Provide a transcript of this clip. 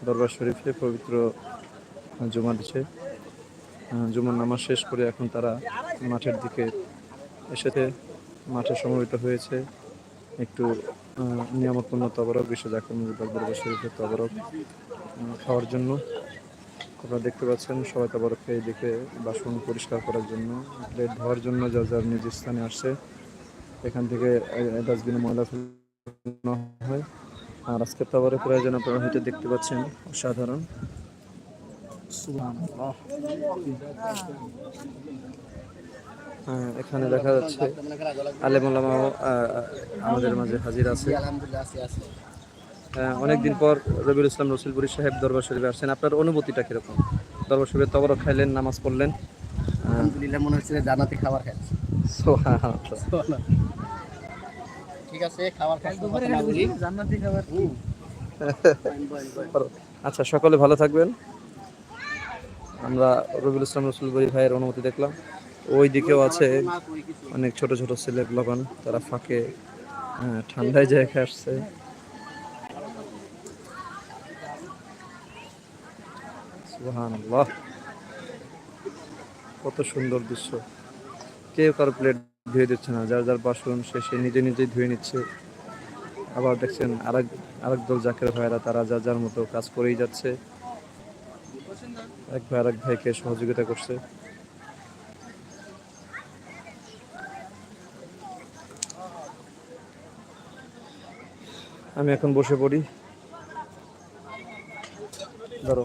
দরবার শরীফে পবিত্র জুমা আহ, জুমার নামাজ শেষ করে এখন তারা মাঠের দিকে এসেছে মাঠে সমবেত হয়েছে একটু নিয়ামতপূর্ণ তবরক বিশ্ব জাকির মুজিবুর দরবার শরীফের তবরক খাওয়ার জন্য আপনারা দেখতে পাচ্ছেন সবাই তবরক খেয়ে দেখে বাসন পরিষ্কার করার জন্য প্লেট ধোয়ার জন্য যা যার নিজ স্থানে আসছে এখান থেকে ডাস্টবিনে ময়লা ফেলানো হয় আর আজকের তবরের প্রয়োজন আপনারা হয়তো দেখতে পাচ্ছেন অসাধারণ। হ্যাঁ, এখানে দেখা যাচ্ছে আলেমুলামাও আমাদের মাঝে হাজির আছে। আহ, অনেকদিন পর রবিউল ইসলাম রসুলপুরি সাহেব দরবার শরীফে আসছেন। আপনার অনুভূতিটা কীরকম? দরবার শরীফে তবরক খাইলেন নামাজ পড়লেন? আলহামদুলিল্লাহ মনে হচ্ছে যে জান্নাতি খাবার সুবহানাল্লাহ। ঠিক আছে খাবার জান্নাতি খাবার। আচ্ছা সকলে ভালো থাকবেন। আমরা রবিউল ইসলাম রসুলপুরি ভাইয়ের অনুমতি দেখলাম। ওই দিকেও আছে অনেক ছোট ছোট ছেলে লগন তারা ফাঁকে আহ, ঠান্ডায় জায়গায় আসছে। সুবহানাল্লাহ। কত সুন্দর দৃশ্য। কেউ কারও প্লেট ধুয়ে দিচ্ছে না, যার যার বাসন সে সে নিজে নিজেই ধুয়ে নিচ্ছে। আবার দেখছেন আরেক আরেক দল জাকের ভাইরা তারা যার যার মতো কাজ করেই যাচ্ছে। এক ভাই আরেক ভাইকে সহযোগিতা করছে। আমি এখন বসে পড়ি। ধরো।